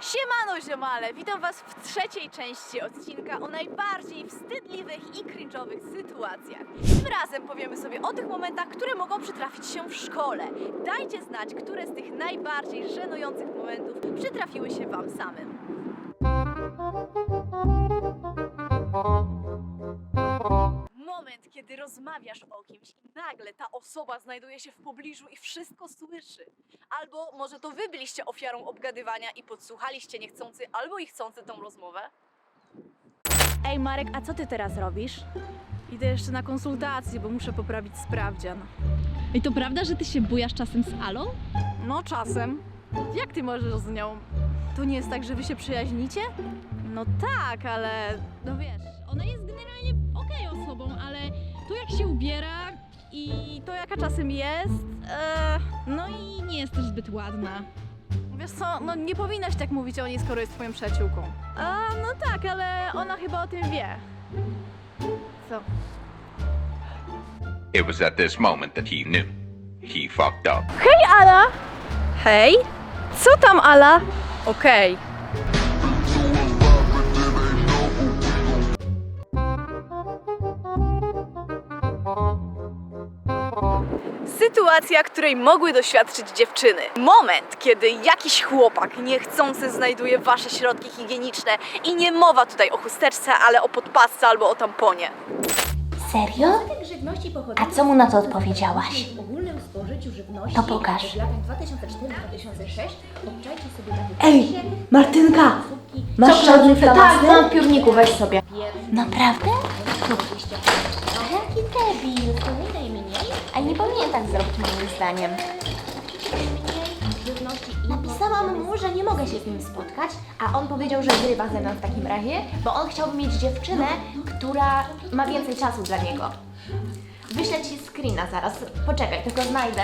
Siemano ziomale, witam was w trzeciej części odcinka o najbardziej wstydliwych i cringe'owych sytuacjach. Tym razem powiemy sobie o tych momentach, które mogą przytrafić się w szkole. Dajcie znać, które z tych najbardziej żenujących momentów przytrafiły się wam samym. Moment, kiedy rozmawiasz o kimś i nagle ta osoba znajduje się w pobliżu i wszystko słyszy. Albo może to wy byliście ofiarą obgadywania i podsłuchaliście niechcący albo i chcący tą rozmowę? Ej Marek, a co ty teraz robisz? Idę jeszcze na konsultację, bo muszę poprawić sprawdzian. I to prawda, że ty się bujasz czasem z Alą? No czasem. Jak ty możesz z nią? To nie jest tak, że wy się przyjaźnicie? No tak, ale No wiesz, ona jest generalnie jak się ubiera i to jaka czasem jest? E, no i nie jest też zbyt ładna. wiesz co, no nie powinnaś tak mówić o niej, skoro jest twoją przyjaciółką. A, no tak, ale ona chyba o tym wie. Co? It was at this moment that he knew. He fucked up. Hej Ala! Hej? Co tam Ala? Okej. Sytuacja, której mogły doświadczyć dziewczyny. Moment, kiedy jakiś chłopak niechcący znajduje wasze środki higieniczne i nie mowa tutaj o chusteczce, ale o podpasce albo o tamponie. Serio? A co mu na to odpowiedziałaś? To pokaż. w latach 2004-2006 obczajcie sobie na Ej, Martynka! Masz flomaster? Tak, mam w piórniku, weź sobie. Naprawdę? Jaki debil! Wspominaj mniej, A nie powinien tak zrobić moim zdaniem. Napisałam mu, że nie mogę się z nim spotkać, a on powiedział, że zrywa ze mną w takim razie, bo on chciałby mieć dziewczynę, która ma więcej czasu dla niego. Wyślę ci screena zaraz. Poczekaj, tylko znajdę.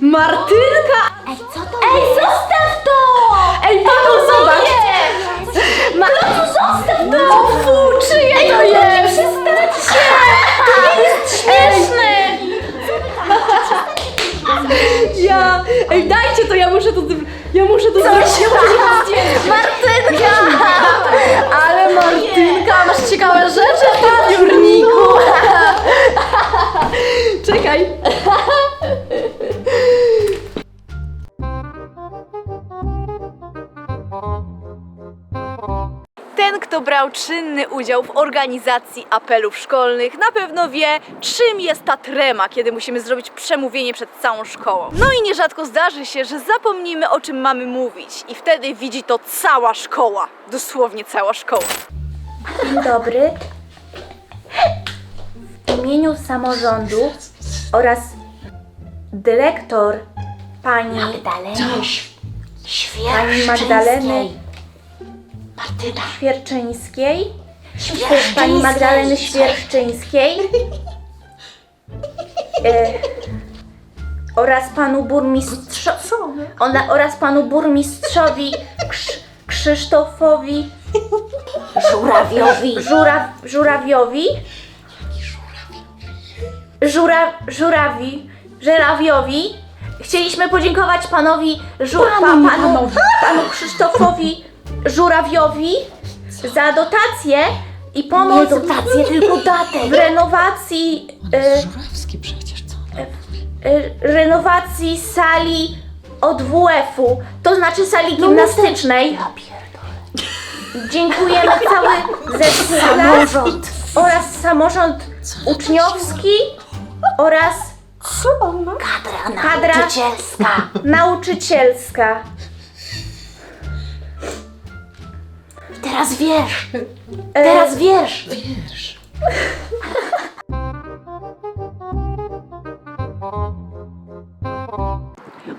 Martynka! Ej, co to Ej, zostaw to! Kto brał czynny udział w organizacji apelów szkolnych, na pewno wie, czym jest ta trema, kiedy musimy zrobić przemówienie przed całą szkołą. No i nierzadko zdarzy się, że zapomnimy o czym mamy mówić, i wtedy widzi to cała szkoła. Dosłownie cała szkoła. Dzień dobry. W imieniu samorządu oraz dyrektor pani Magdaleny pani Magdaleny Martyna. Świerczyńskiej? Pani Magdaleny Świerszczyńskiej e, oraz panu burmistrzowi ona, oraz panu burmistrzowi Krz, Krzysztofowi Żurawiowi Żura, Żurawiowi? Żura, Żurawi Żerawiowi? Chcieliśmy podziękować panowi Żu, pa, panu, panu Krzysztofowi Żurawiowi za dotację i pomoc Nie dotację, tylko datek. w renowacji e, Żurawski przecież, co? e, renowacji sali od WF-u, to znaczy sali gimnastycznej. Dziękujemy cały zespół oraz samorząd uczniowski oraz kadra, nauczycielska. nauczycielska. Teraz wiesz, E, teraz wiesz. Wiesz.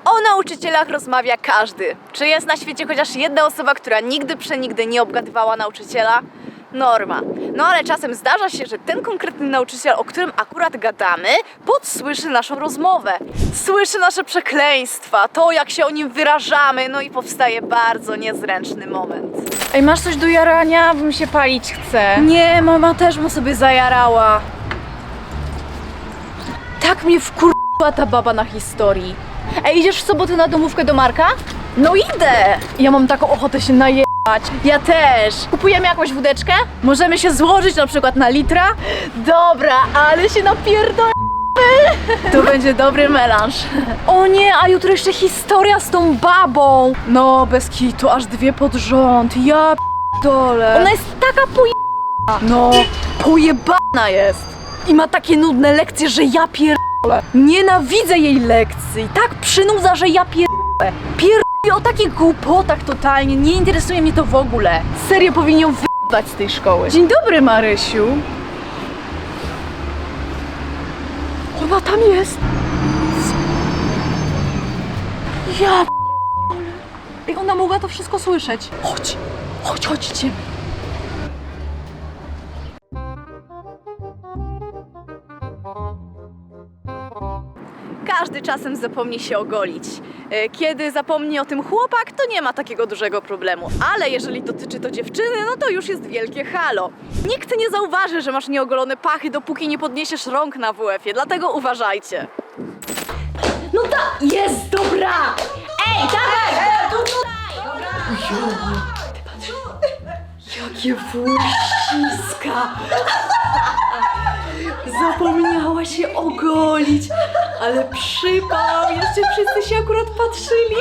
O nauczycielach rozmawia każdy. Czy jest na świecie chociaż jedna osoba, która nigdy przenigdy nie obgadywała nauczyciela? Norma. No ale czasem zdarza się, że ten konkretny nauczyciel, o którym akurat gadamy, podsłyszy naszą rozmowę. Słyszy nasze przekleństwa, to jak się o nim wyrażamy, no i powstaje bardzo niezręczny moment. Ej, masz coś do jarania? Bym się palić chce. Nie, mama też mu sobie zajarała. Tak mnie wkurzyła ta baba na historii. Ej, idziesz w sobotę na domówkę do Marka? No idę! Ja mam taką ochotę się najebać. Ja też. Kupujemy jakąś wódeczkę? Możemy się złożyć na przykład na litra? Dobra, ale się napierdolimy! To będzie dobry melanż. O nie, a jutro jeszcze historia z tą babą. No, bez kitu, aż dwie pod rząd. Ja dole. Ona jest taka poje... No, pojebana jest. I ma takie nudne lekcje, że ja pierdolę. Nienawidzę jej lekcji. Tak przynudza, że ja pierdolę. Pierdolę o takich głupotach totalnie. Nie interesuje mnie to w ogóle. Serio powinien ją z tej szkoły. Dzień dobry, Marysiu. Ona tam jest. Ja p***ole. Jak ona mogła to wszystko słyszeć? Chodź, chodź, chodźcie. Każdy czasem zapomni się ogolić. E, Kiedy zapomni o tym chłopak, to nie ma takiego dużego problemu. Ale jeżeli dotyczy to dziewczyny, no to już jest wielkie halo. Nikt nie zauważy, że masz nieogolone pachy, dopóki nie podniesiesz rąk na WF-ie, dlatego uważajcie. No ta, jest, dobra! Ej, dawaj! Jakie włościska! Zapomniała się ogolić, ale przypał, jeszcze wszyscy się akurat patrzyli.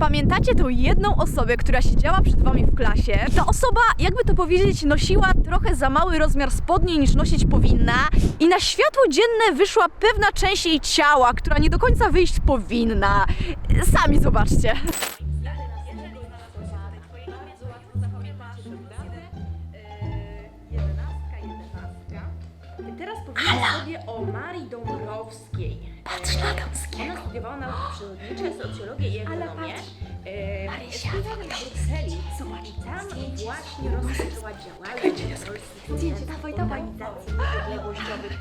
Pamiętacie tą jedną osobę, która siedziała przed wami w klasie? Ta osoba, jakby to powiedzieć, nosiła trochę za mały rozmiar spodni niż nosić powinna i na światło dzienne wyszła pewna część jej ciała, która nie do końca wyjść powinna. Sami zobaczcie. Teraz powiemy sobie o Marii Dąbrowskiej. Patrz na Dąbrowskiego. Ona studiowała nauki przyrodnicze, socjologię i ekonomię. E, Marysia, studiowała w Brukseli. Zobacz, tam właśnie rozpoczęła działalność polskich dawaj, dawaj. organizacji niepodległościowych.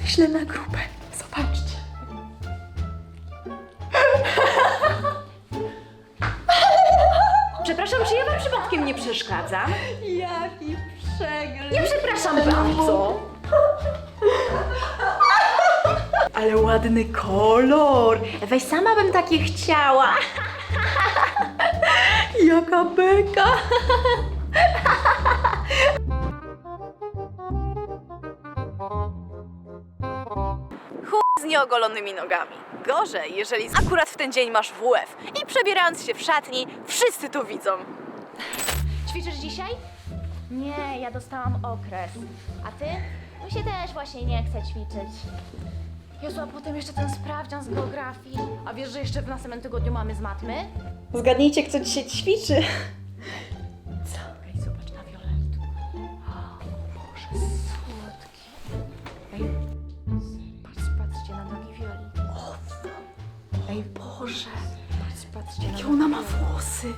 Wyślę na grupę, zobaczcie. Przepraszam, czy ja wam przypadkiem nie przeszkadzam? Jaki przegląd. Nie przepraszam bardzo. Ale ładny kolor. Weź sama bym takie chciała. Jaka beka. Z nieogolonymi nogami. Gorzej, jeżeli akurat w ten dzień masz WF i przebierając się w szatni, wszyscy to widzą. Ćwiczysz dzisiaj? Nie, ja dostałam okres. A ty? Mi się też właśnie nie chce ćwiczyć. Jezu, a potem jeszcze ten sprawdzian z geografii. A wiesz, że jeszcze w następnym tygodniu mamy z matmy? Zgadnijcie, kto dzisiaj ćwiczy. Ej, zobacz na Violettu. O, Boże, słodki. Ej, patrz, patrzcie na nogi Violi. Ej, Boże. Patrz, patrzcie na Jakie ona ma włosy.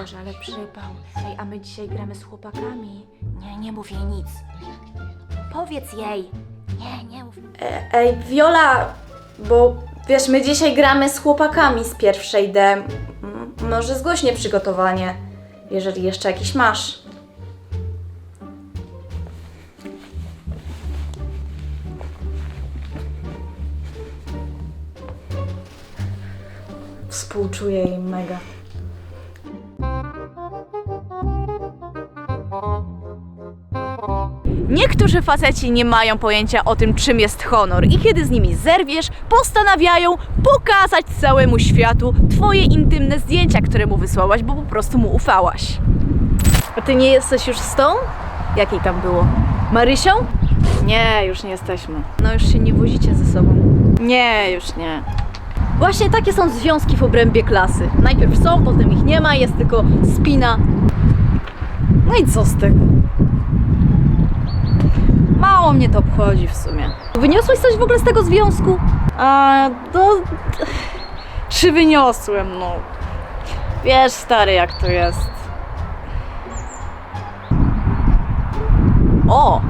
Boże, ale przypał. Ej, a my dzisiaj gramy z chłopakami. Nie, nie mów jej nic. Powiedz jej. Nie, nie mów. Ej, Viola, bo wiesz, my dzisiaj gramy z chłopakami z pierwszej D. Może zgłośnie przygotowanie, jeżeli jeszcze jakiś masz. Współczuję jej mega. Niektórzy faceci nie mają pojęcia o tym, czym jest honor i kiedy z nimi zerwiesz, postanawiają pokazać całemu światu twoje intymne zdjęcia, które mu wysłałaś, bo po prostu mu ufałaś. A ty nie jesteś już z tą? Jakiej tam było? Marysią? Nie, już nie jesteśmy. No już się nie wozicie ze sobą. Nie, już nie. Właśnie takie są związki w obrębie klasy. Najpierw są, potem ich nie ma, jest tylko spina. No i co z tego? Mało mnie to obchodzi w sumie. Wyniosłeś coś w ogóle z tego związku? A, to... Czy wyniosłem, no. Wiesz, stary, jak to jest. O!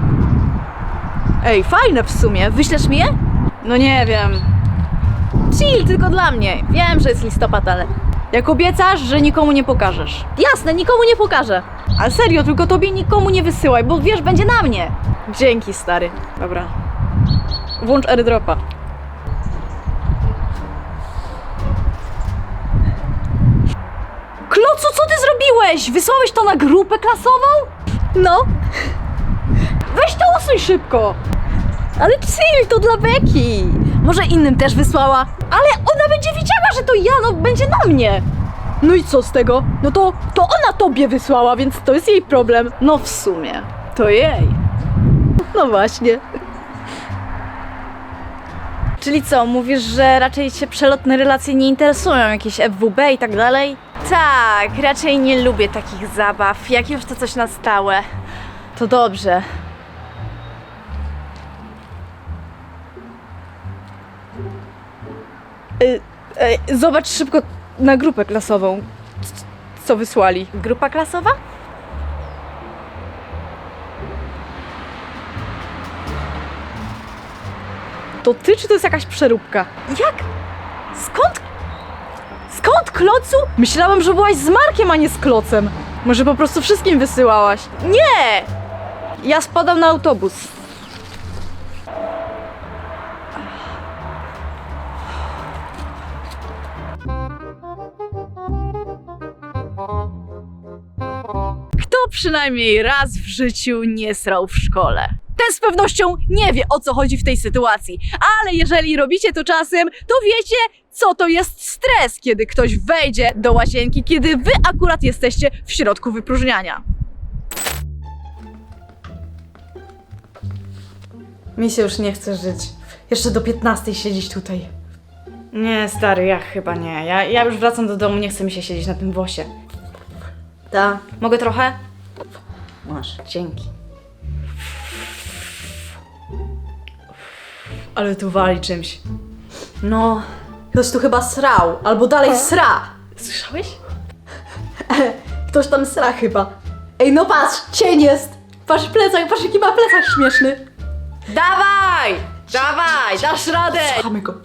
Ej, fajne w sumie. Wyślesz mi je? No nie wiem. Chill, tylko dla mnie. Wiem, że jest listopad, ale... Jak obiecasz, że nikomu nie pokażesz. Jasne, nikomu nie pokażę. Ale serio, tylko tobie nikomu nie wysyłaj, bo wiesz, będzie na mnie. Dzięki, stary. Dobra. Włącz airdropa. Klocu, co ty zrobiłeś? Wysłałeś to na grupę klasową? No. Weź to usuń szybko. Ale chill, to dla Beki. Może innym też wysłała. Ale ona będzie wiedziała, że to ja, no będzie na mnie. No i co z tego? No to, to ona tobie wysłała, więc to jest jej problem. No w sumie, to jej. No właśnie. Czyli co, mówisz, że raczej cię przelotne relacje nie interesują, jakieś FWB i tak dalej? Tak, raczej nie lubię takich zabaw, jak już to coś na stałe. To dobrze. Y, y, zobacz szybko na grupę klasową, c- co wysłali. Grupa klasowa? To ty, czy to jest jakaś przeróbka? Jak? Skąd? Skąd klocu? Myślałem, że byłaś z Markiem, a nie z klocem. Może po prostu wszystkim wysyłałaś? Nie! Ja spadam na autobus. Kto przynajmniej raz w życiu nie srał w szkole? Ten z pewnością nie wie o co chodzi w tej sytuacji, ale jeżeli robicie to czasem, to wiecie, co to jest stres, kiedy ktoś wejdzie do łazienki, kiedy wy akurat jesteście w środku wypróżniania. Mi się już nie chce żyć. Jeszcze do 15 siedzieć tutaj. Nie, stary, ja chyba nie. Ja, ja już wracam do domu, nie chce mi się siedzieć na tym wosie. Ta. Mogę trochę? Masz. Dzięki. Ale tu wali czymś. No, ktoś tu chyba srał, albo dalej sra. Słyszałeś? Ktoś tam sra chyba. Ej, no patrz, cień jest. Patrz plecak, patrz jaki ma plecak śmieszny. Dawaj! Dawaj! Dasz radę! Słuchamy go.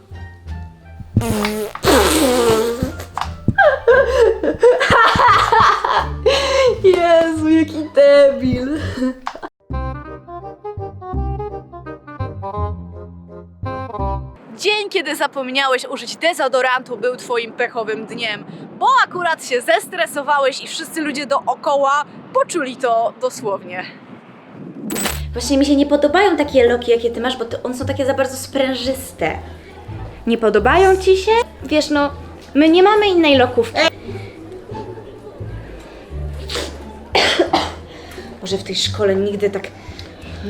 Jezu, jaki debil. Dzień, kiedy zapomniałeś użyć dezodorantu, był twoim pechowym dniem, bo akurat się zestresowałeś i wszyscy ludzie dookoła poczuli to dosłownie. Właśnie mi się nie podobają takie loki, jakie ty masz, bo to, one są takie za bardzo sprężyste. Nie podobają ci się? Wiesz, no, my nie mamy innej lokówki. Może w tej szkole nigdy tak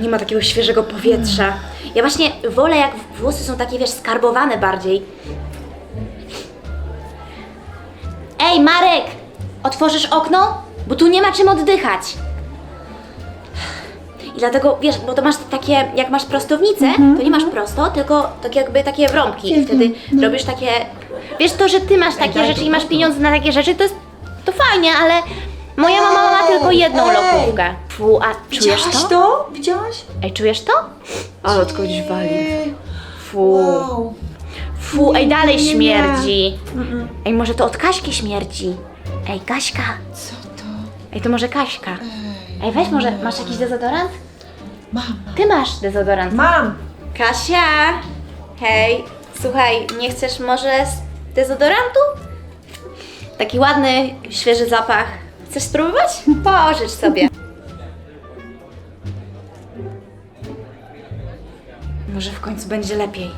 nie ma takiego świeżego powietrza. Ja właśnie wolę, jak włosy są takie, wiesz, skarbowane bardziej. Ej, Marek! Otworzysz okno? Bo tu nie ma czym oddychać. I dlatego, wiesz, bo to masz takie, jak masz prostownicę, to nie masz prosto, tylko tak jakby takie wrąbki. I wtedy robisz takie... Wiesz, to, że ty masz takie rzeczy i masz pieniądze na takie rzeczy, to jest... To fajnie, ale moja mama ma tylko jedną lokówkę. Fu, a czujesz to? to? Widziałaś? Ej, czujesz to? Ale od kogoś wali. Fu. Fu, ej, dalej śmierdzi. Ej, może to od Kaśki śmierdzi. Ej, Kaśka. Co to? Ej, to może Kaśka. Ej, weź może, masz jakiś dezodorant? Mam. Ty masz dezodorant. Mam. Kasia! Hej, słuchaj, nie chcesz może z dezodorantu? Taki ładny, świeży zapach. Chcesz spróbować? Pożycz sobie. Może w końcu będzie lepiej.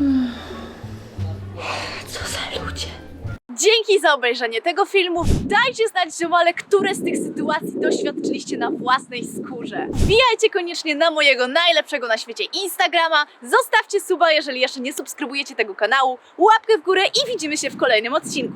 Co za ludzie. Dzięki za obejrzenie tego filmu. Dajcie znać, ziomale, które z tych sytuacji doświadczyliście na własnej skórze. Wbijajcie koniecznie na mojego najlepszego na świecie Instagrama. Zostawcie suba, jeżeli jeszcze nie subskrybujecie tego kanału. Łapkę w górę i widzimy się w kolejnym odcinku.